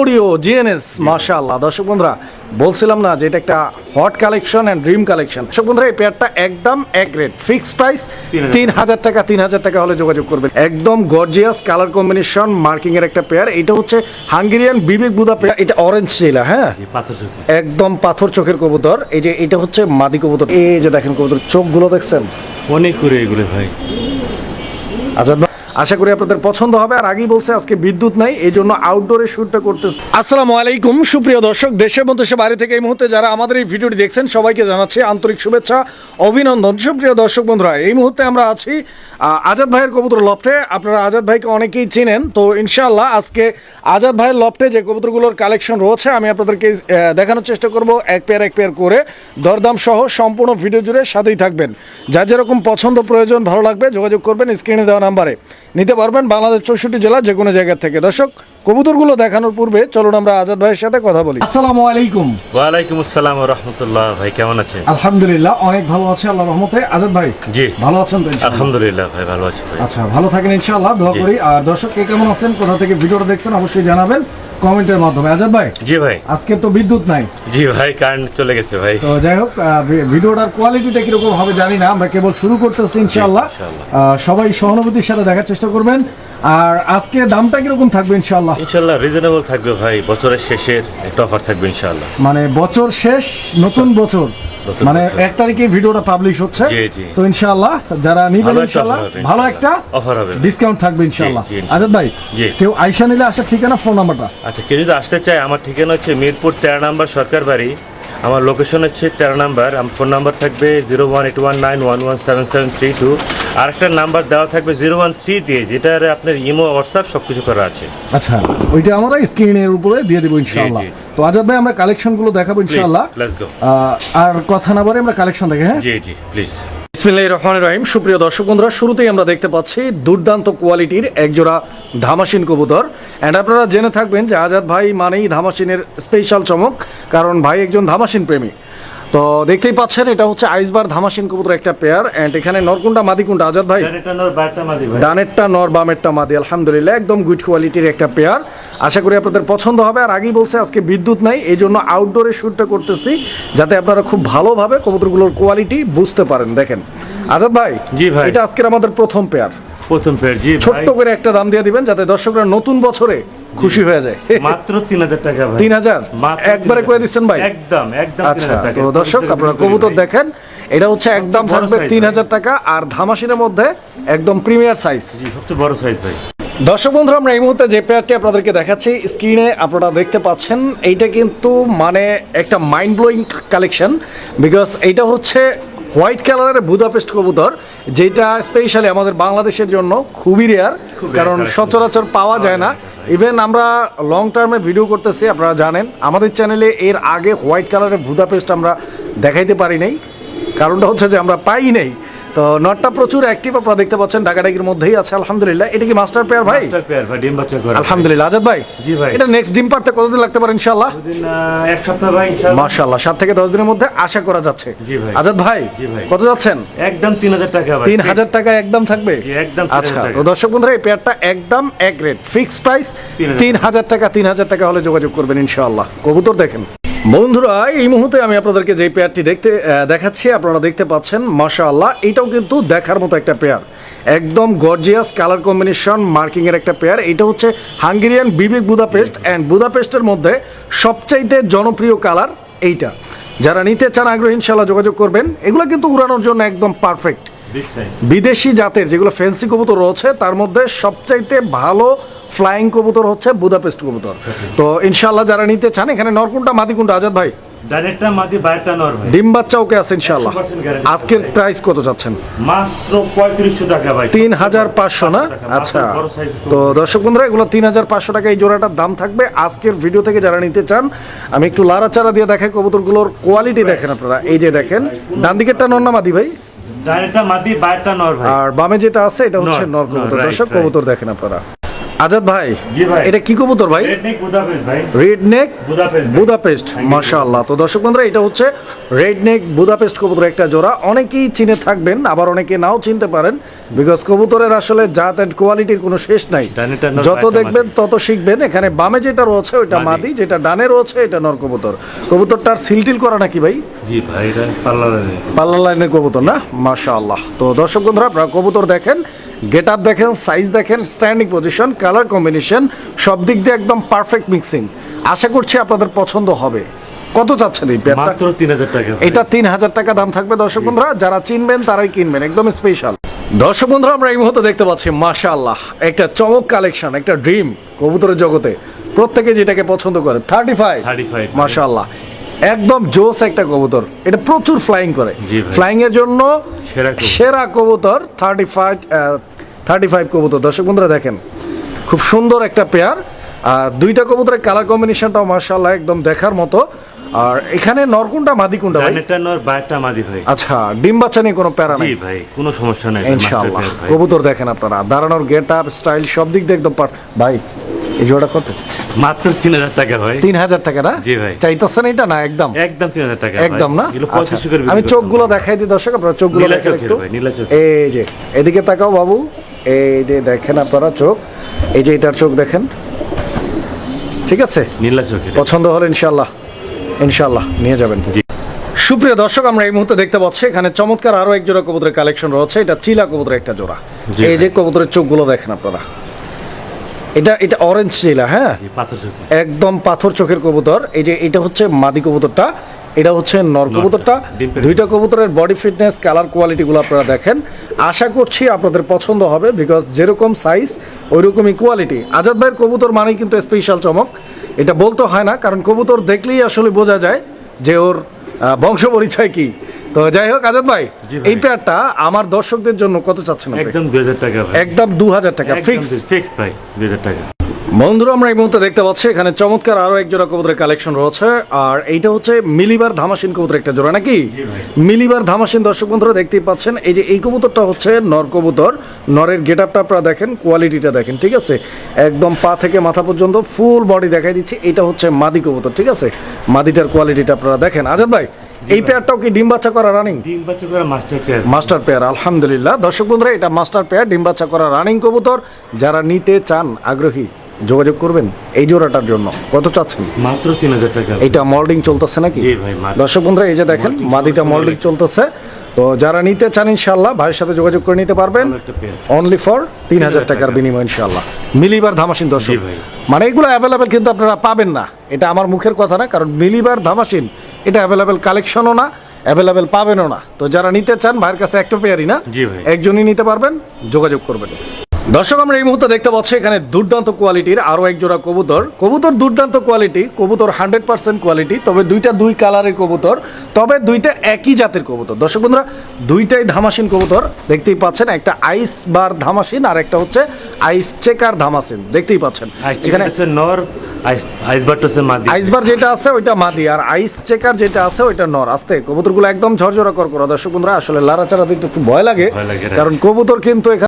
Audio GNS মাশাআল্লাহ। দর্শক বন্ধুরা বলছিলাম না যে এটা একটা hot collection and dream collection দর্শক বন্ধুরা এই পেয়ারটা একদম এক রেট ফিক্সড প্রাইস তিন হাজার টাকা তিন হাজার টাকা হলে যোগাযোগ করবেন। একদম গর্জিয়াস কালার কম্বিনেশন মার্কিং এর একটা পেয়ার এটা হচ্ছে হাঙ্গেরিয়ান বিবেক বুদা পেয়ার এটা অরেঞ্জ ছিল হ্যাঁ? একদম পাথর চোখের কবুতর। এই যে এটা হচ্ছে মাদি কবুতর। এই যে দেখেন কবুতর চোখগুলো দেখছেন? অনেক করে এগুলো ভাই। ভাই, আশা করি আপনাদের পছন্দ হবে। আর আগেই বলছে, আজকে বিদ্যুৎ নাই এই জন্য আউটডোরে শুটটা করতেছে। আসসালামু আলাইকুম, সুপ্রিয় দর্শক দেশের মধ্যে সে বাড়ি থেকে এই মুহূর্তে যারা আমাদের এই ভিডিওটি দেখছেন, সবাইকে জানাচ্ছি আন্তরিক শুভেচ্ছা, অভিনন্দন। সুপ্রিয় দর্শক বন্ধুরা, এই মুহূর্তে আমরা আছি আজাদ ভাইয়ের কবুতর লফটে। আপনারা আজাদ ভাইকে অনেকেই চিনেন, তো ইনশাআল্লাহ আজকে আজাদ ভাইয়ের লফটে যে কবুতরগুলোর কালেকশন রয়েছে, আমি আপনাদেরকে দেখানোর চেষ্টা করব, এক পেয়ার এক পেয়ার করে। দরদাম সহ সম্পূর্ণ ভিডিও জুড়ে সাথেই থাকবেন। যা যেরকম পছন্দ প্রয়োজন, ভালো লাগবে, যোগাযোগ করবেন স্ক্রিনে দেওয়া নাম্বারে। নিতে পারবেন বাংলাদেশ চৌষট্টি জেলা যে কোনো জায়গা থেকে। দর্শক কবুতরগুলো দেখানোর পূর্বে চলুন আমরা আজাদ ভাইয়ের সাথে কথা বলি। আসসালামু আলাইকুম। ওয়ালাইকুম আসসালাম রহমতুল্লাহ ভাই কেমন আছেন? আলহামদুলিল্লাহ অনেক ভালো আছে আল্লাহ রহমতে। আজাদ ভাই জি। ভালো আছেন তো আলহামদুলিল্লাহ ভাই ভালো আছি আচ্ছা ভালো থাকেন ইনশাআল্লাহ দোয়া করি। আর দর্শক কে কেমন আছেন কোথা থেকে ভিডিওটা দেখছেন অবশ্যই জানাবেন। কমেন্টের মাধ্যমে। আজাদ ভাই জি ভাই। আজকে তো বিদ্যুৎ নাই। জি ভাই কারেন্ট চলে গেছে ভাই। তো যাই হোক ভিডিওটার কোয়ালিটিটা কীরকম হবে জানি না আমরা কেবল শুরু করতেছি ইনশাআল্লাহ। ইনশাআল্লাহ। সবাই সহানুভূতির সাথে দেখার চেষ্টা করবেন। আর আজকে দামটা কীরকম থাকবে ইনশাআল্লাহ? ইনশাল্লাহ রিজনেবল থাকবে ভাই বছরের শেষের একটা অফার থাকবে ইনশাল্লাহ মানে বছর শেষ নতুন বছর। মানে এক তারিখে ভিডিওটা পাবলিশ হচ্ছে। তো ইনশাআল্লাহ যারা নিবেন ইনশাআল্লাহ ভালো একটা অফার হবে। ডিসকাউন্ট থাকবে ইনশাআল্লাহ। আজাদ ভাই কেউ আইসা নিলে আসার ঠিকানা ফোন নাম্বারটা আচ্ছা কেউ যদি আসতে চায় আমার ঠিকানা হচ্ছে মিরপুর তেরো নাম্বার সরকার বাড়ি আমার লোকেশন হচ্ছে তেরো নাম্বার। আমার ফোন নাম্বার থাকবে zero one eight one nine one one seven seven three two আর একটা নাম্বার দেওয়া থাকবে জিরো ওয়ান থ্রি দিয়ে যেটার আপনার ইমো হোয়াটসঅ্যাপ সব কিছু করা আছে। আচ্ছা ওইটা আমরা স্ক্রিনের উপরে দিয়ে দেবো ইনশাআল্লাহ। তো আজাদ ভাই আমরা কালেকশনগুলো দেখাবো ইনশাআল্লাহ। আর কথা না বলে আমরা কালেকশন দেখে হ্যাঁ? জি জি প্লিজ বিসমিল্লাহির রহমান রহিম। সুপ্রিয় দর্শক বন্ধুরা, শুরুতেই আমরা দেখতে পাচ্ছি দুর্দান্ত কোয়ালিটির একজোড়া ধামাসিন কবুতর। অ্যান্ড আপনারা জেনে থাকবেন যে আজাদ ভাই মানেই ধামাসিনের স্পেশাল চমক, কারণ ভাই একজন ধামাসিন প্রেমী। তো দেখতেই পাচ্ছেন এটা হচ্ছে আইসবার ধামাসিন কবুতর একটা পেয়ার অ্যান্ড এখানে নরকুন্ডা মাদিকুন্ডা আজাদ ভাই? ডানেরটা নর বামেরটা মাদি আলহামদুলিল্লাহ একদম গুড কোয়ালিটির একটা পেয়ার আশা করি আপনাদের পছন্দ হবে আর আগেই বলছে আজকে বিদ্যুৎ নাই এই জন্য আউটডোরে শ্যুটটা করতেছি যাতে আপনারা খুব ভালোভাবে কবুতরগুলোর কোয়ালিটি বুঝতে পারেন। দেখেন আজাদ ভাই জি ভাই। এটা আজকের আমাদের প্রথম পেয়ার প্রথম জি ভাই। ছোট্ট করে একটা দাম দিয়ে দিবেন যাতে দর্শকরা নতুন বছরে খুশি হয়ে যায়। মাত্র তিন হাজার টাকা ভাই। তিন হাজার? একবারে করে দিচ্ছেন ভাই? একদম একদম আচ্ছা তো দর্শক আপনারা কবুতর কবুতর দেখেন এটা হচ্ছে একদম থাকবে তিন হাজার টাকা আর ধামাসিনের মধ্যে একদম প্রিমিয়ার সাইজ সবচেয়ে বড় সাইজ ভাই। দর্শক বন্ধুরা আমরা এই মুহূর্তে যে পেয়ারটি আপনাদেরকে দেখাচ্ছি স্ক্রিনে আপনারা দেখতে পাচ্ছেন এইটা কিন্তু মানে একটা মাইন্ড ব্লোয়িং কালেকশন বিকজ এইটা হচ্ছে হোয়াইট কালারের বুদাপেস্ট কবুতর যেটা স্পেশালি আমাদের বাংলাদেশের জন্য খুবই রেয়ার কারণ সচরাচর পাওয়া যায় না। ইভেন আমরা লং টার্মে ভিডিও করতেছি আপনারা জানেন। আমাদের চ্যানেলে এর আগে হোয়াইট কালারের বুদাপেস্ট আমরা দেখাইতে পারি নাই। কারণটা হচ্ছে যে আমরা পাই নাই। তো নটটা প্রচুর অ্যাক্টিভ আপনারা দেখতে পাচ্ছেন ডাকাডাকির মধ্যেই আছে। আলহামদুলিল্লাহ এটা কি মাস্টার পেয়ার ভাই? মাস্টার পেয়ার ভাই ডিম বাচ্চা করা আলহামদুলিল্লাহ আজাদ ভাই। জি ভাই। এটা নেক্সট ডিম পারতে কতদিন লাগতে পারে ইনশাআল্লাহ? দুদিন এক সপ্তাহ ভাই ইনশাআল্লাহ। মাশাআল্লাহ সাত থেকে দশ দিনের মধ্যে আশা করা যাচ্ছে। জি ভাই। আজাদ ভাই জি ভাই। কত যাচ্ছেন? একদম তিন হাজার টাকা ভাই। তিন হাজার টাকা একদম থাকবে? জি, একদম আচ্ছা। তো দর্শক বন্ধুরা এই পেয়ারটা একদম এক রেট ফিক্সড প্রাইস 3,000 তিন হাজার টাকা তিন হাজার টাকা হলে যোগাযোগ করবেন ইনশাআল্লাহ। কবুতর দেখেন। বন্ধুরা, এই মুহূর্তে আমি আপনাদেরকে যে পেয়ারটি দেখতে দেখাচ্ছি, আপনারা দেখতে পাচ্ছেন, মাশাআল্লাহ, এটাও কিন্তু দেখার মতো একটা পেয়ার। একদম গর্জিয়াস কালার কম্বিনেশন মার্কিংয়ের একটা পেয়ার। এটা হচ্ছে হাঙ্গেরিয়ান বিবেক বুদাপেস্ট অ্যান্ড বুদাপেস্টের মধ্যে সবচাইতে জনপ্রিয় কালার এইটা। যারা নিতে চান, আগ্রহী, ইনশাআল্লাহ যোগাযোগ করবেন। এগুলো কিন্তু উড়ানোর জন্য একদম পারফেক্ট বিদেশি জাতের যেগুলো ফ্যান্সি কবুতর রয়েছে তার মধ্যে সবচাইতে ভালো ফ্লাইং কবুতর হচ্ছে বুদাপেস্ট কবুতর। তো ইনশাল্লাহ যারা নিতে চান এখানে নরকুন্ডা মাদিকুন্ডা আজাদ ভাই? ডাইরেক্টটা মাদি বাইরটা নর ভাই। ডিম বাচ্চা ওকে আছে ইনশাল্লাহ আজকের প্রাইস কত যাচ্ছেন? মাত্র পঁয়ত্রিশশো টাকা ভাই। তিন হাজার পাঁচশো না? আচ্ছা। তো দর্শক বন্ধুরা এগুলো তিন হাজার পাঁচশো টাকা এই জোড়াটার দাম থাকবে। আজকের ভিডিও থেকে যারা নিতে চান আমি একটু লাড়াচাড়া দিয়ে দেখাই কবুতরগুলোর কোয়ালিটি দেখেন আপনারা। এই যে দেখেন ডান দিকেরটা নন্না মাদি ভাই? ডাইরেক্টটা মাদি বাইরটা নর ভাই। আর বামে যেটা আছে এটা হচ্ছে নর, কবুতর। দর্শক কবুতর দেখেন আপনারা। আজাদ ভাই এটা কি কবুতর ভাই? রেড নেক বুদাপেস্ট মাশাআল্লাহ। তো দর্শক বন্ধুরা এটা হচ্ছে রেড নেক বুদাপেস্ট কবুতর একটা জোড়া। অনেকেই চিনে থাকবেন আবার অনেকে নাও চিনতে পারেন বিকজ কবুতরের আসলে জাত এন্ড কোয়ালিটির কোনো শেষ নাই। যত দেখবেন তত শিখবেন। এখানে বামে যেটা রয়েছে ওইটা মাদি। মাদি যেটা ডানে রয়েছে এটা নর কবুতর। কবুতরটার সিলটিল করা নাকি ভাই? জি ভাই এটা পাল্লা লাইনের কবুতর না? মাশাআল্লাহ। তো দর্শক বন্ধুরা আপনারা কবুতর দেখেন গেট আপ দেখেন সাইজ দেখেন স্ট্যান্ডিং পজিশন কালার কম্বিনেশন সব দিক দিয়ে একদম পারফেক্ট মিক্সিং আশা করছি আপনাদের পছন্দ হবে। কত চাচ্ছেন এই পেয়ারটা মাত্র তিন হাজার টাকা এটা তিন হাজার টাকা দাম থাকবে দর্শক বন্ধুরা যারা চিনবেন তারাই কিনবেন একদম স্পেশাল দর্শক বন্ধুরা আমরা এই মুহূর্তে দেখতে পাচ্ছি মাশাআল্লাহ একটা চমক কালেকশন একটা ড্রিম কবুতরের জগতে। প্রত্যেকে যেটাকে পছন্দ করে থার্টি ফাইভ 35 মাশাআল্লাহ। একদম জোস একটা কবুতর। এটা প্রচুর ফ্লাইং করে। ফ্লাইং এর জন্য সেরা কবুতর। থার্টি ফাইভ থার্টি ফাইভ কবুতর। দর্শক বন্ধুরা দেখেন খুব সুন্দর একটা পেয়ার আর দুইটা কবুতরের কালার কম্বিনেশনটাও মার্শাল্লাহ একদম দেখার মতো। আর এখানে নরকুন্ডা মাদিকুন্ডা ভাই? ডানেরটা নর বাইরটা মাদি ভাই। আচ্ছা ডিম বাচ্চা নিয়ে কোনো প্যারা নাই? জি ভাই কোনো সমস্যা নাই ইনশাআল্লাহ। কবুতর দেখেন আপনারা দাঁড়ানোর গেট আপ স্টাইল সব দিক দিয়ে একদম পার ভাই এই জোড়া কত? মাত্র তিন হাজার টাকা ভাই। তিন হাজার টাকা না? জি ভাই। চাইতেছেন এটা না একদম? একদম তিন হাজার টাকা একদম না? আচ্ছা, আমি চোখগুলো দেখাই দিই দর্শক আপনারা চোখগুলো দেখেন একটু। এই যে এদিকে তাকাও বাবু। এই যে দেখেন আপনারা চোখ। এই যে এটার চোখ দেখেন। ঠিক আছে? নীলা চোখের। পছন্দ হলে ইনশাল্লাহ ইনশাল্লাহ নিয়ে যাবেন। সুপ্রিয় দর্শক আমরা এই মুহূর্তে দেখতে পাচ্ছি এখানে চমৎকার আরও এক জোড়া কবুতরের কালেকশন রয়েছে। এটা চিলা কবুতরের একটা জোড়া। এই। যে কবুতরের চোখগুলো দেখেন আপনারা। এটা এটা অরেঞ্জ চিলা হ্যাঁ? একদম পাথর চোখের কবুতর। এই যে এটা হচ্ছে মাদি কবুতরটা এটা হচ্ছে নর কবুতরটা। দুইটা কবুতরের বডি ফিটনেস কালার কোয়ালিটিগুলো আপনারা দেখেন। আশা করছি আপনাদের পছন্দ হবে বিকজ যেরকম সাইজ ওই রকমই কোয়ালিটি আজাদ ভাইয়ের কবুতর মানেই কিন্তু স্পেশাল চমক। এটা বলতে হয় না কারণ কবুতর দেখলেই আসলে বোঝা যায় যে ওর বংশ পরিচয় কি। তো যাই হোক আজাদ ভাই এই পেয়ারটা আমার দর্শকদের জন্য কত চাচ্ছেন একদম দুই হাজার টাকা একদম দু হাজার টাকা ফিক্স ফিক্স ভাই দুই হাজার টাকা। বন্ধুরা আমরা এই মুহূর্তে দেখতে পাচ্ছি এখানে চমৎকার আরও এক জোড়া কবুতরের কালেকশন রয়েছে আর এইটা হচ্ছে মিলিবার ধামাসিন কবুতর একটা জোড়া নাকি? মিলিবার ধামাসিন দর্শক বন্ধুরা দেখতেই পাচ্ছেন এই যে এই কবুতরটা হচ্ছে নর কবুতর। নরের গেট আপটা আপনারা দেখেন কোয়ালিটিটা দেখেন ঠিক আছে? একদম পা থেকে মাথা পর্যন্ত ফুল বডি দেখাই দিচ্ছি এটা হচ্ছে মাদি কবুতর ঠিক আছে? মাদিটার কোয়ালিটিটা আপনারা দেখেন। আজাদ ভাই এই পেয়ারটাও কি ডিম বাচ্চা করা রানিং ডিম বাচ্চা করে মাস্টার পেয়ার মাস্টার পেয়ার আলহামদুলিল্লাহ। দর্শক বন্ধুরা এটা মাস্টার পেয়ার ডিম বাচ্চা করা রানিং কবুতর। যারা নিতে চান আগ্রহী যোগাযোগ করবেন এই জোড়াটার জন্য। কত চাচ্ছেন? মাত্র তিন হাজার টাকা। এইটা মল্ডিং চলতেছে নাকি? দর্শক বন্ধুরা এই যে দেখেন মাদিটা মল্ডিং চলতেছে। তো যারা নিতে চান ইনশাল্লাহ ভাইয়ের সাথে যোগাযোগ করে নিতে পারবেন। অনলি ফর তিন হাজার টাকার বিনিময় ইনশাল্লাহ মিলিবার ধামাসিন দর্শক। মানে এগুলো অ্যাভেলেবেল কিন্তু আপনারা পাবেন না। এটা আমার মুখের কথা না কারণ মিলিবার ধামাসিন এটা অ্যাভেলেবেল কালেকশনও না অ্যাভেলেবেল পাবেনও না। তো যারা নিতে চান ভাইয়ের কাছে একটা পেয়ারই না একজনই নিতে পারবেন যোগাযোগ করবেন। দর্শক আমরা এই মুহূর্তে দেখতে পাচ্ছি এখানে দুর্দান্ত কোয়ালিটির আরও এক জোড়া কবুতর। কবুতর দুর্দান্ত কোয়ালিটি কবুতর হান্ড্রেড পার্সেন্ট কোয়ালিটি তবে দুইটা দুই কালারের কবুতর তবে দুইটা একই জাতের কবুতর। দর্শক বন্ধুরা দুইটাই ধামাসিন কবুতর দেখতেই পাচ্ছেন একটা আইস বার ধামাসিন আর একটা হচ্ছে আইস চেকার ধামাসিন দেখতেই পাচ্ছেন। এখানে নর আইসবার যেটা আছে ওইটা মাদি আর আইস চেকার যেটা আছে ওইটা নর। আস্তে কবুতরগুলো একদম ঝরঝরা কর করা। দর্শক বন্ধুরা আসলে লাড়াচাড়া দিতে একটু লাগে ভয় লাগে, কারণ কবুতর কিন্তু এখানে